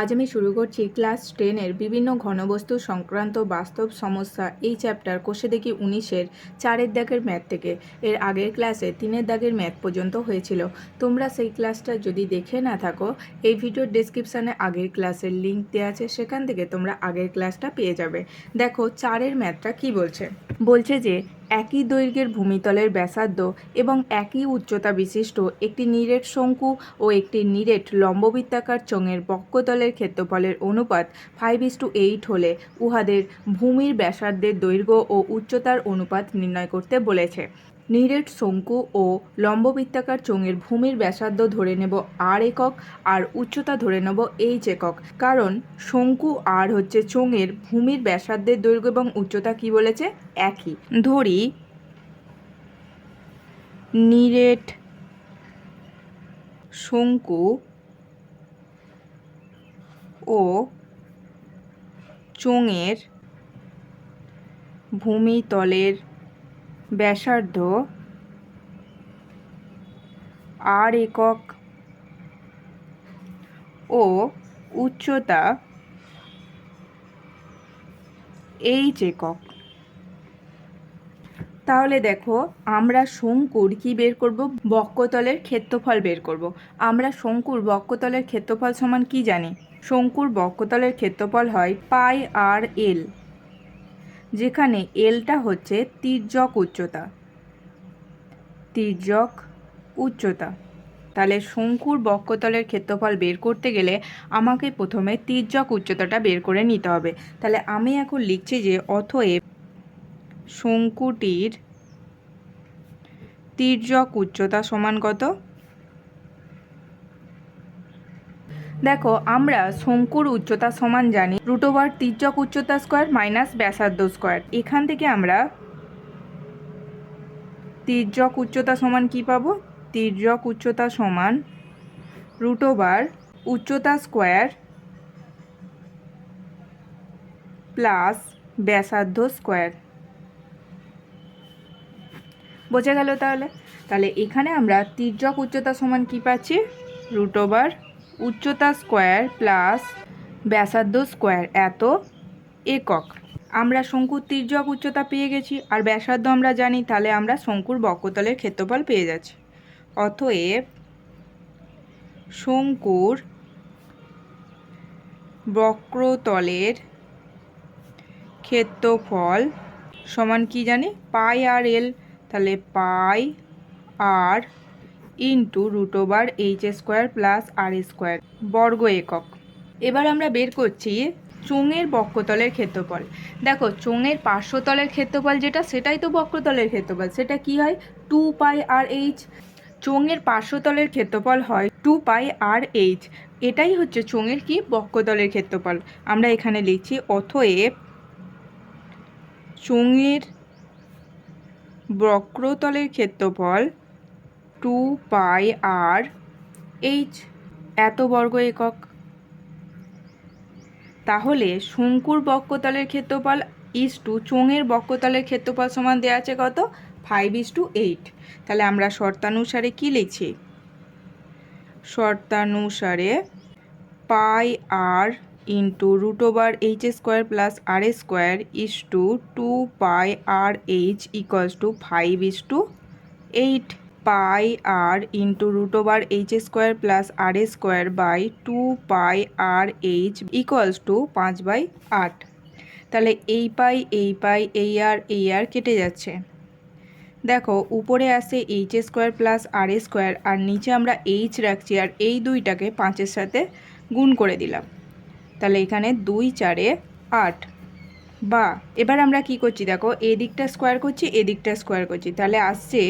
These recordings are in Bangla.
আজ আমি শুরু করছি ক্লাস টেনের বিভিন্ন ঘনবস্তু সংক্রান্ত বাস্তব সমস্যা এই চ্যাপ্টার কোষে দেখি উনিশের চারের দাগের ম্যাথ থেকে। এর আগের ক্লাসে তিনের দাগের ম্যাথ পর্যন্ত হয়েছিল। তোমরা সেই ক্লাসটা যদি দেখে না থাকো, এই ভিডিওর ডেসক্রিপশানে আগের ক্লাসের লিঙ্ক দেওয়া আছে, সেখান থেকে তোমরা আগের ক্লাসটা পেয়ে যাবে। দেখো, চারের ম্যাথটা কি বলছে? বলছে যে, একই দৈর্ঘ্যের ভূমিতলের ব্যাসার্ধ এবং একই উচ্চতা বিশিষ্ট একটি নিরেট শঙ্কু ও একটি নিরেট লম্ববৃত্তাকার চোঙের বক্ষতলের ক্ষেত্রফলের অনুপাত ফাইভ ইস টু এইট হলে উহাদের ভূমির ব্যাসার্ধের দৈর্ঘ্য ও উচ্চতার অনুপাত নির্ণয় করতে বলেছে। নিরেট শঙ্কু ও লম্ববৃত্তাকার চোঙের ভূমির ব্যাসার্ধ ধরে নেব আর একক আর উচ্চতা ধরে নেব এইচ একক। কারণ শঙ্কু আর হচ্ছে চোঙের ভূমির ব্যাসার্ধের দৈর্ঘ্য এবং উচ্চতা কি বলেছে? একই। ধরি, নিরেট শঙ্কু ও চোঙের ভূমিতলের ব্যাসার্ধ আর একক ও উচ্চতা এইচ একক। তাহলে দেখো, আমরা শঙ্কুর কি বের করব? বক্ষতলের ক্ষেত্রফল বের করব। আমরা শঙ্কুর বক্ষতলের ক্ষেত্রফল সমান কি জানি? শঙ্কুর বক্ষতলের ক্ষেত্রফল হয় পাই আর এল। যেখানে এলটা হচ্ছে তির্যক উচ্চতা। তির্যক উচ্চতা। তাহলে শঙ্কুর বক্ষতলের ক্ষেত্রফল বের করতে গেলে আমাকে প্রথমে তির্যক উচ্চতাটা বের করে নিতে হবে। তাহলে আমি এখন লিখছি যে অথএব শঙ্কুটির তির্যক উচ্চতা সমান কত? দেখো, আমরা শঙ্কুর উচ্চতা সমান জানি রুট ওভার তির্যক উচ্চতা স্কোয়ার মাইনাস ব্যাসার্ধ স্কোয়ার এখান থেকে আমরা তির্যক উচ্চতা সমান কি পাবো? তির্যক উচ্চতা সমান রুট ওভার উচ্চতা স্কোয়ার প্লাস ব্যাসার্ধ স্কোয়ার বোঝা গেল তাহলে? তাহলে এখানে আমরা তির্যক উচ্চতা সমান কি পাচ্ছি? রুট ওভার উচ্চতা স্কোয়ার প্লাস ব্যাসার্ধ স্কোয়ার এত একক। আমরা শঙ্কুর তির্যক উচ্চতা পেয়ে গেছি, আর ব্যাসার্ধ আমরা জানি, তাহলে আমরা শঙ্কুর বক্ষতলের ক্ষেত্রফল পেয়ে যাচ্ছি। অতএব শঙ্কুর বক্রতলের ক্ষেত্রফল সমান কি জানি? পাই আর এল, তাহলে pi r into root over h square plus r square বর্গ একক। এবার আমরা বের করছি চোঙের বক্রতলের ক্ষেত্রফল। দেখো, চোঙের পার্শ্বতলের ক্ষেত্রফল যেটা, সেটাই তো বক্রতলের ক্ষেত্রফল। সেটা কি হয়? Two pi r h. চোঙের পার্শ্বতলের ক্ষেত্রফল হয় টু পাই আর এইচ। এটাই হচ্ছে চোঙের কি? বক্ষতলের ক্ষেত্রফল। আমরা এখানে লিখছি অথএব চোঙের বক্রতলের ক্ষেত্রফল টু পাই আর এইচ এত বর্গ একক। তাহলে শঙ্কুর বক্ষতলের ক্ষেত্রফল ইস টু চোঙের বক্ষতলের ক্ষেত্রফল সমান দেওয়া আছে কত? ফাইভ ইস টু এইট তাহলে আমরা শর্তানুসারে কি লিখছি? শর্তানুসারে pi r into root over h square plus r square is to two pi r h equals to five is to eight pi r into root over h square plus r square by two pi r h equals to পাঁচ বাই আট তাহলে এই পাই এই পাই, এই আর এই আর কেটে যাচ্ছে। দেখো, উপরে আসে h square plus r square আর নিচে আমরা এইচ রাখছি আর এই দুইটাকে পাঁচের সাথে গুণ করে দিলাম। তাহলে এখানে দুই চারে আট। বা, এবার আমরা কি করছি দেখো, এদিকটা স্কোয়ার করছি, এদিকটা স্কোয়ার করছি। তাহলে আসছে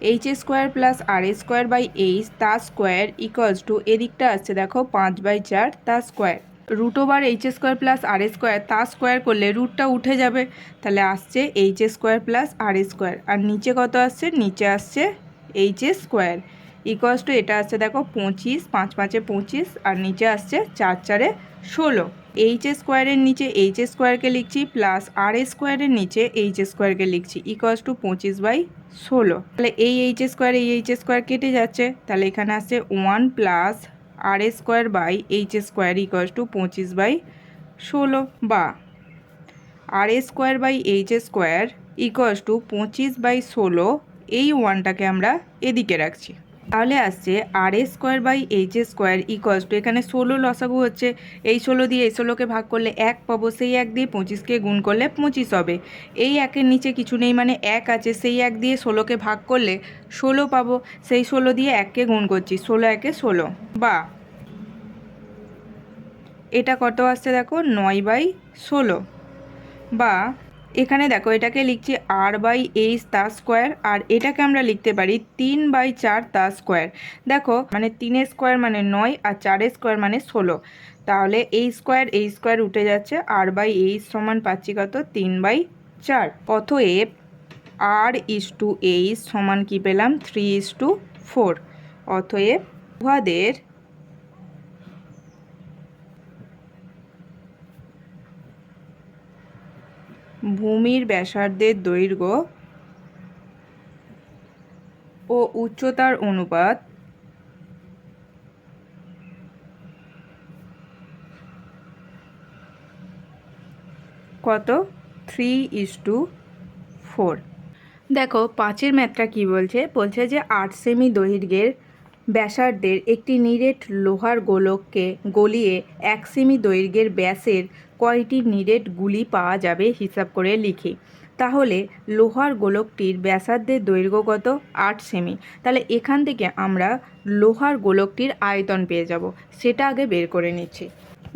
h square plus r square by h তার স্কোয়ার ইকুয়ালস টু এদিকটা আসছে, দেখো, পাঁচ বাই চার তার square root over H A square plus R square তা স্কোয়ার করলে রুটটা উঠে যাবে। তাহলে আসছে h square plus r square আর নিচে কত আসছে? নিচে আসছে এইচ স্কোয়ার ইকুয়ালস টু এটা আসছে, দেখো, পঁচিশ, পাঁচ পাঁচে পঁচিশ, আর নিচে আসছে চার চারে ষোলো। এইচ স্কোয়ারের নিচে এইচ স্কোয়ারকে লিখছি প্লাস আর স্কোয়ারের নিচে এইচ স্কোয়ারকে লিখছি ইকুয়ালস টু পঁচিশ বাই ষোলো। তাহলে এই এইচ স্কোয়ার এই এইচ স্কোয়ার কেটে যাচ্ছে, তাহলে এখানে আসছে one plus r square by h square equals to পঁচিশ বাই ষোলো বা r square by h square equals to পঁচিশ বাই ষোলো, এই ওয়ানটাকে আমরা এদিকে রাখছি। তাহলে আসছে আর এ square by H A square equals to এখানে ষোলো লসাগু হচ্ছে। এই ষোলো দিয়ে এই ষোলোকে ভাগ করলে এক পাবো, সেই এক দিয়ে পঁচিশকে গুণ করলে পঁচিশ হবে। এই একের নিচে কিছু নেই মানে এক আছে, সেই এক দিয়ে ষোলোকে ভাগ করলে ষোলো পাবো, সেই ষোলো দিয়ে এককে গুণ করছি, ষোলো একে ষোলো। বা এটা কত আসছে দেখো? নয় বাই ষোলো। বা এখানে দেখো, এটাকে লিখছি আর বাই এইচ তা স্কোয়ার আর এটাকে আমরা লিখতে পারি তিন বাই চার তা স্কোয়ার দেখো মানে তিনের স্কোয়ার মানে নয়, আর চারের স্কোয়ার মানে ষোলো। তাহলে এই স্কোয়ার এই স্কোয়ার উঠে যাচ্ছে আর বাই এইচ সমান পাচ্ছি কত? তিন বাই চার। অতএব আর ইস টু এইচ সমান কী পেলাম? থ্রি ইস টু ফোর অতএব উহাদের ভূমির ব্যাসার্ধের দৈর্ঘ্য ও উচ্চতার অনুপাত কত? থ্রি ইস টু ফোর দেখো, পাঁচের ম্যাথটা কি বলছে? বলছে যে আট সেমি দৈর্ঘ্যের ব্যাসার্ধের একটি নিরেট লোহার গোলককে গলিয়ে এক সেমি দৈর্ঘ্যের ব্যাসের কয়টি নিরেট গুলি পাওয়া যাবে হিসাব করে লিখি। তাহলে লোহার গোলকটির ব্যাসার্ধের দৈর্ঘ্যগত আট সেমি। তাহলে এখান থেকে আমরা লোহার গোলকটির আয়তন পেয়ে যাব। সেটা আগে বের করে নিচ্ছি।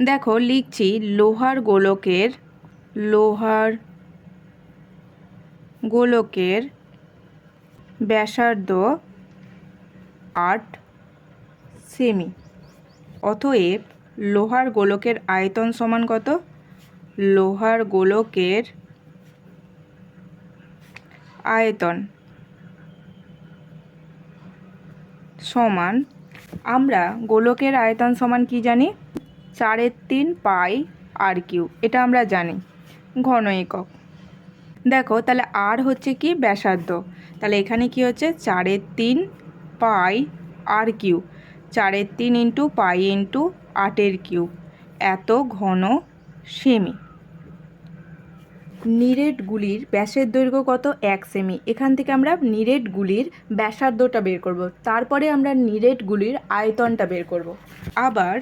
দেখো, লিখছি লোহার গোলকের লোহার গোলকের ব্যাসার্ধ আট সেমি। অতএব লোহার গোলকের আয়তন সমান কত? লোহার গোলকের আয়তন সমান, আমরা গোলকের আয়তন সমান কি জানি? চারের তিন পাই আর কিউ, এটা আমরা জানি, ঘন একক। দেখো, তাহলে আর হচ্ছে কি ব্যাসার্ধ। তাহলে এখানে কি হচ্ছে? চারের তিন পাই আর কিউ। চারের তিন ইন্টু পাই ইন্টু আটের কিউব। এত ঘন সেমি। নিরেটগুলির ব্যাসের দৈর্ঘ্য কত? এক সেমি। এখান থেকে আমরা নিরেটগুলির ব্যাসার্ধটা বের করব। তারপরে আমরা নিরেটগুলির আয়তনটা বের করব। আবার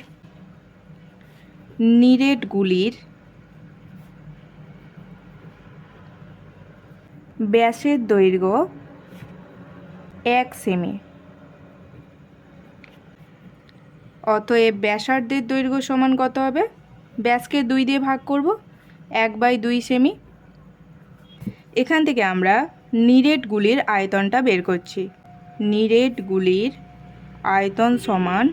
নিরেটগুলির ব্যাসের দৈর্ঘ্য এক সেমি। অতএব ব্যাসার্ধের দৈর্ঘ্য সমান কত হবে? ব্যাসকে দুই দিয়ে ভাগ করব, এক বাই দুই সেমি। এখান থেকে আমরা নিরেটগুলির আয়তনটা বের করছি। নিরেটগুলির আয়তন সমান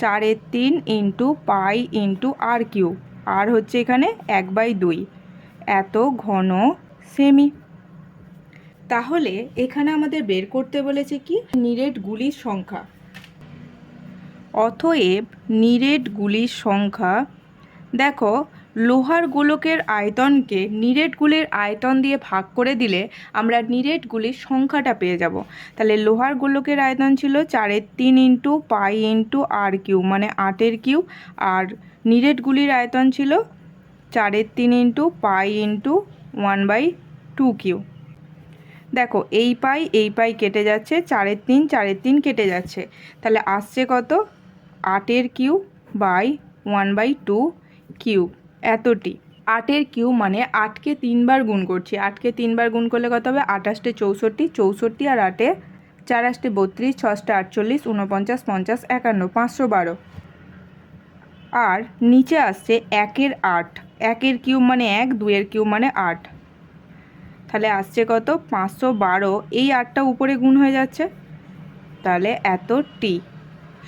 চারের তিন into pi into r cube r হচ্ছে এখানে এক বাই দুই। এত ঘন সেমি। তাহলে এখানে আমাদের বের করতে বলেছে কি? নিরেটগুলির সংখ্যা। অতএব নিরেটগুলির সংখ্যা, দেখো, লোহার গোলকের আয়তনকে নিরেটগুলির আয়তন দিয়ে ভাগ করে দিলে আমরা নিরেটগুলির সংখ্যাটা পেয়ে যাব। তাহলে লোহার গোলকের আয়তন ছিল চারের তিন into pi into r cube মানে আটের কিউ আর নিরেটগুলির আয়তন ছিল চারের তিন into pi into one by two cube দেখো, এই পাই এই পাই কেটে যাচ্ছে, চারের তিন চারের তিন কেটে যাচ্ছে। তাহলে আসছে কত? আটের cube by one by two cube এতটি। আটের কিউ মানে আটকে তিনবার গুণ করছি। আটকে তিনবার গুণ করলে কত হবে? আঠাশটে চৌষট্টি চৌষট্টি আর আটে চার আষ্টে বত্রিশ, ছশটা আটচল্লিশ উনপঞ্চাশ পঞ্চাশ, একান্ন, পাঁচশো বারো। আর নিচে আসছে একের আট। একের কিউব মানে এক দুইয়ের কিউব মানে আট। তাহলে আসছে কত? পাঁচশো বারো। এই আটটা উপরে গুণ হয়ে যাচ্ছে। তাহলে এত টি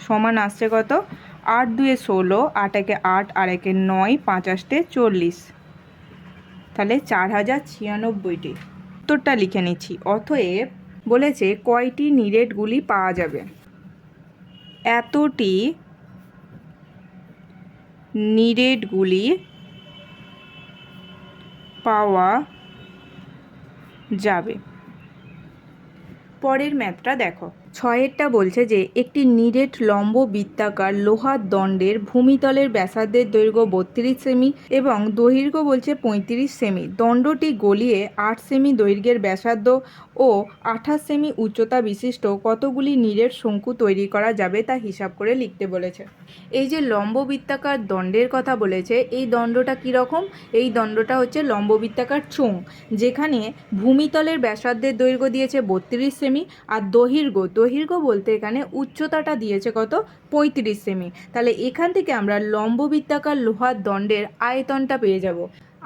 সমান আসছে কত? আট দুয়ে ষোলো আট একে আট আর একে নয়, পাঁচ আষ্টে চল্লিশ। তাহলে চার হাজার ছিয়ানব্বইটি। উত্তরটা লিখে নিচ্ছি। অতএব বলেছে কয়টি নিরেটগুলি পাওয়া যাবে? এতটি নিরেটগুলি পাওয়া যাবে। পরের ম্যাথটা দেখো। ছয়েরটা বলছে যে, একটি নিরেট লম্ব বৃত্তাকার লোহার দণ্ডের ভূমিতলের ব্যাসার্ধের দৈর্ঘ্য বত্রিশ সেমি এবং দৈর্ঘ্য বলছে পঁয়ত্রিশ সেমি। দণ্ডটি গলিয়ে আট সেমি দৈর্ঘ্যের ব্যাসার্ধ ও আঠাশ সেমি উচ্চতা বিশিষ্ট কতগুলি নিরেট শঙ্কু তৈরি করা যাবে তা হিসাব করে লিখতে বলেছে। এই যে লম্ব বৃত্তাকার দণ্ডের কথা বলেছে, এই দণ্ডটা কীরকম? এই দণ্ডটা হচ্ছে লম্ব বৃত্তাকার চোঙ যেখানে ভূমিতলের ব্যাসার্ধের দৈর্ঘ্য দিয়েছে বত্রিশ সেমি আর দৈর্ঘ্য দৈর্ঘ্য বলতে এখানে উচ্চতাটা দিয়েছে কত? পঁয়ত্রিশ সেমি। তাহলে এখান থেকে আমরা লম্ব বৃত্তাকার লোহার দণ্ডের আয়তনটা পেয়ে যাব।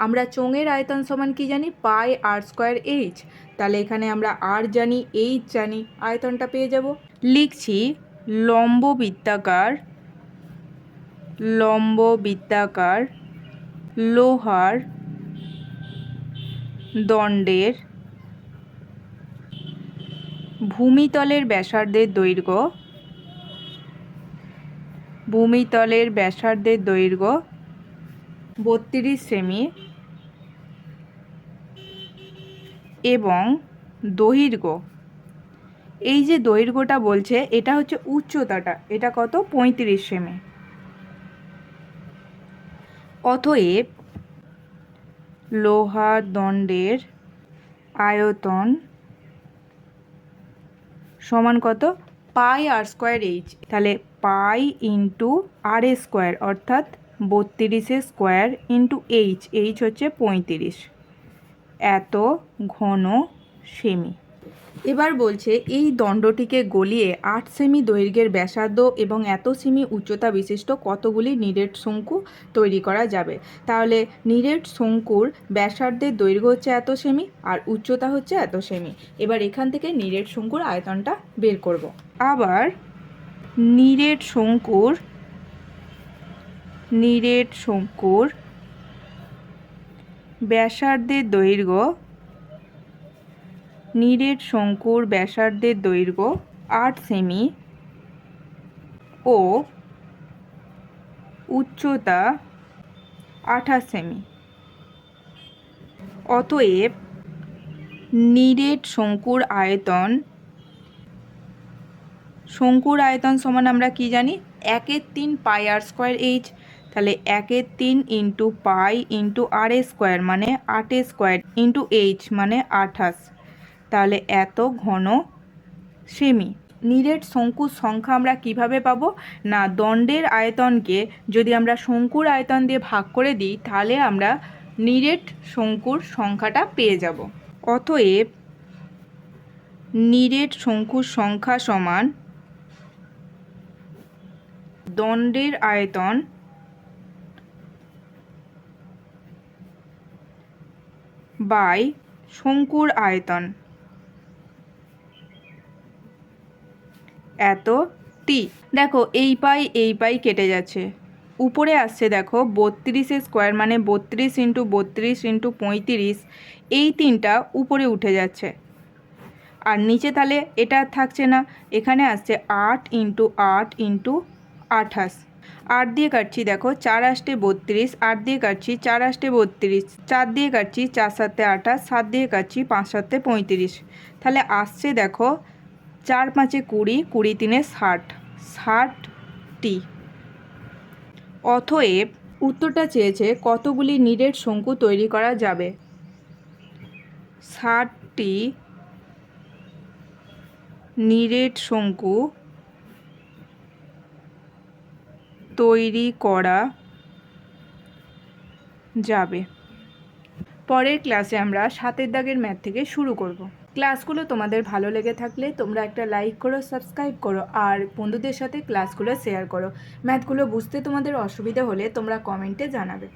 আমরা চোঙের আয়তন সমান কি জানি? Pi r square h. তাহলে এখানে আমরা আর জানি, এইচ জানি, আয়তনটা পেয়ে যাব। লিখছি লম্ব বৃত্তাকার লম্ব বৃত্তাকার লোহার দণ্ডের ভূমিতলের ব্যাসার্ধের দৈর্ঘ্য, ভূমিতলের ব্যাসার্ধের দৈর্ঘ্য বত্রিশ সেমি এবং দৈর্ঘ্য। এই যে দৈর্ঘ্যটা বলছে, এটা হচ্ছে উচ্চতাটা, এটা কত? পঁয়ত্রিশ সেমি। অতএব লোহার দণ্ডের আয়তন সমান কত? Pi r square h. তাহলে পাই ইন্টু আর এ স্কোয়ার, অর্থাৎ বত্রিশে স্কোয়ার ইন্টু এইচ। এইচ হচ্ছে পঁয়ত্রিশ। এত ঘন সেমি। এবার বলছে, এই দণ্ডটিকে গলিয়ে আট সেমি দৈর্ঘ্যের ব্যাসার্ধ এবং এত সেমি উচ্চতা বিশিষ্ট কতগুলি নিরেট শঙ্কু তৈরি করা যাবে? তাহলে নিরেট শঙ্কুর ব্যাসার্ধের দৈর্ঘ্য হচ্ছে এত সেমি আর উচ্চতা হচ্ছে এত সেমি। এবার এখান থেকে নিরেট শঙ্কুর আয়তনটা বের করব। আবার নিরেট শঙ্কুর নিরেট শঙ্কুর ব্যাসার্ধের দৈর্ঘ্য নিরেট শঙ্কুর ব্যাসার্ধের দৈর্ঘ্য আট সেমি ও উচ্চতা আঠাশ সেমি। অতএব নিরেট শঙ্কুর আয়তন শঙ্কুর আয়তন সমান আমরা কি জানি? একের তিন পাই আর স্কোয়ার এইচ। তাহলে একের তিন ইন্টু পাই ইন্টু আর এ স্কোয়ার মানে আট স্কোয়ার ইন্টু এইচ মানে আঠাশ। তাহলে এত ঘন সেমি। নিরেট শঙ্কুর সংখ্যা আমরা কীভাবে পাবো? না, দণ্ডের আয়তনকে যদি আমরা শঙ্কুর আয়তন দিয়ে ভাগ করে দিই, তাহলে আমরা নিরেট শঙ্কুর সংখ্যাটা পেয়ে যাব। অতএব, নিরেট শঙ্কুর সংখ্যা সমান দণ্ডের আয়তন বাই শঙ্কুর আয়তন। এত টি। দেখো, এই পাই এই পাই কেটে যাচ্ছে। উপরে আসছে, দেখো বত্রিশের স্কোয়ার মানে বত্রিশ ইন্টু বত্রিশ ইন্টু পঁয়ত্রিশ, এই তিনটা উপরে উঠে যাচ্ছে। আর নিচে তাহলে এটা থাকছে না, এখানে আসছে আট ইন্টু আট ইন্টু আঠাশ। আট দিয়ে কাটছি, দেখো, চার আষ্টে বত্রিশ, আট দিয়ে কাটছি চার আষ্টে বত্রিশ, চার দিয়ে কাটছি চার সাতে আঠাশ, সাত দিয়ে কাটছি পাঁচ সাতে পঁয়ত্রিশ। তাহলে আসছে, দেখো চার পাঁচে কুড়ি কুড়ি তিনে ষাট ষাটটি অথএব উত্তরটা চেয়েছে কতগুলি নিরেট শঙ্কু তৈরি করা যাবে? ষাটটি নিরেট শঙ্কু তৈরি করা যাবে। পরের ক্লাসে আমরা সাতের দাগের ম্যাথ থেকে শুরু করব। ক্লাসগুলো তোমাদের ভালো লেগে থাকলে তোমরা একটা লাইক করো সাবস্ক্রাইব করো আর বন্ধুদের সাথে ক্লাসগুলো শেয়ার করো। ম্যাথগুলো বুঝতে তোমাদের অসুবিধা হলে তোমরা কমেন্টে জানাবে।